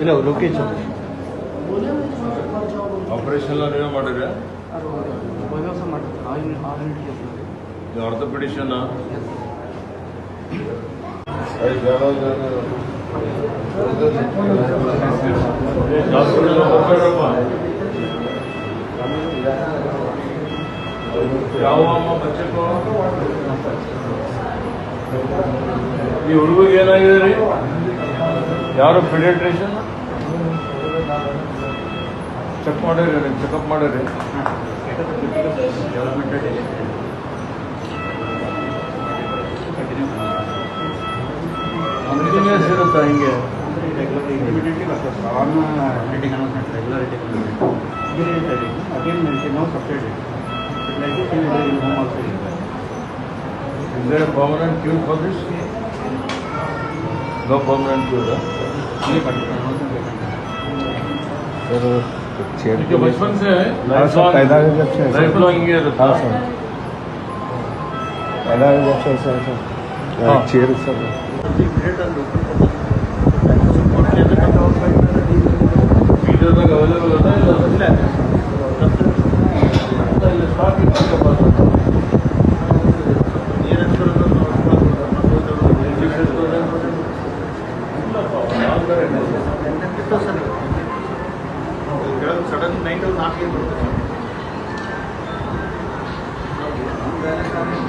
ಇಲ್ಲ location operation ಮಾಡ್ತಾರೆ ಆರು ಆರು ಗಂಟೆಗೆ ಆರ್ಥೋಪೆಡಿಷನ್ ಯಾವ ಅಮ್ಮ ಬಚ್ಚಕ್ಕೋ? ಈ ಹುಡುಗಿಗೆ ಏನಾಗಿದೆ ರೀ? ಯಾರು ಪೀಡಿಯಾಟ್ರಿಷನ್ ಚೆಕ್ ಮಾಡಿರಿ ಚೆಕಪ್ ಮಾಡಿರಿ ಕಂಟಿನ್ಯೂಸ್ ಇರುತ್ತಾ ಹಿಂಗೆ separate like in for this? No permanent cure. huh? Sir छेड़ जो बचपन से है सर पैदा है जब से लाइफ लॉन्ग ईयर था सर पैदा है जब से सर सर छेड़ सर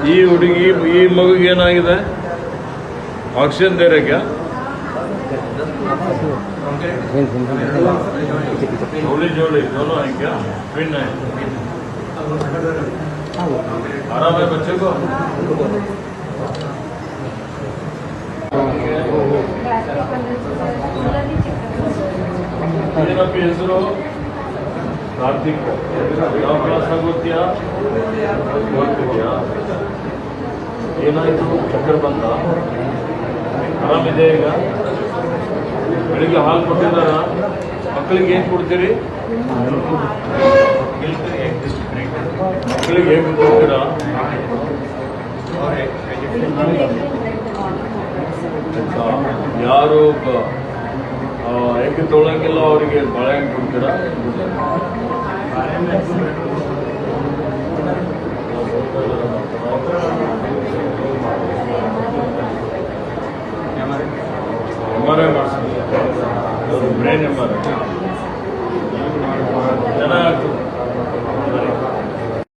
ಈ ಹುಡುಗಿ ಈ ಮಗುಗೆ ಏನಾಗಿದೆ? ಆಕ್ಸಿಜನ್ ಧೈರ್ಯಕ್ಕೆ ಜೋಳಿ ಜೋಳಿ ಜೋಲೋ ಆಯ್ಕೆ ಪಿನ್ ಆರಾಮ ಏನಪ್ಪ ಹೆಸರು? ಕಾರ್ತಿಕ್ ಯಾವ ಕ್ಲಾಸ್ ಓದ್ತಿದ್ಯಾ ಏನಾಯ್ತು? ಚಕ್ಕರ್ ಬಂದ ಆರಾಮಿದೆ ಈಗ? ಬೆಳಿಗ್ಗೆ ಹಾಲು ಕೊಟ್ಟಿದ್ದಾರ? ಮಕ್ಕಳಿಗೆ ಏನು ಕೊಡ್ತೀರಿ? ಮಕ್ಕಳಿಗೆ ಏನು ಕೊಡ್ತೀರಾ? ಯಾರು ಅಡಿಕೆ ತೊಳೋಕ್ಕೆಲ್ಲ ಅವರಿಗೆ? ಬಾಳೆಹಣ್ಣು ಕೊಡ್ತೀರ? ಎಂ ಆರ್ ಐ ಮಾಡಿಸ್ತಾರೆ ಬ್ರೈನ್ ಎಂ ಆರ್ ಐ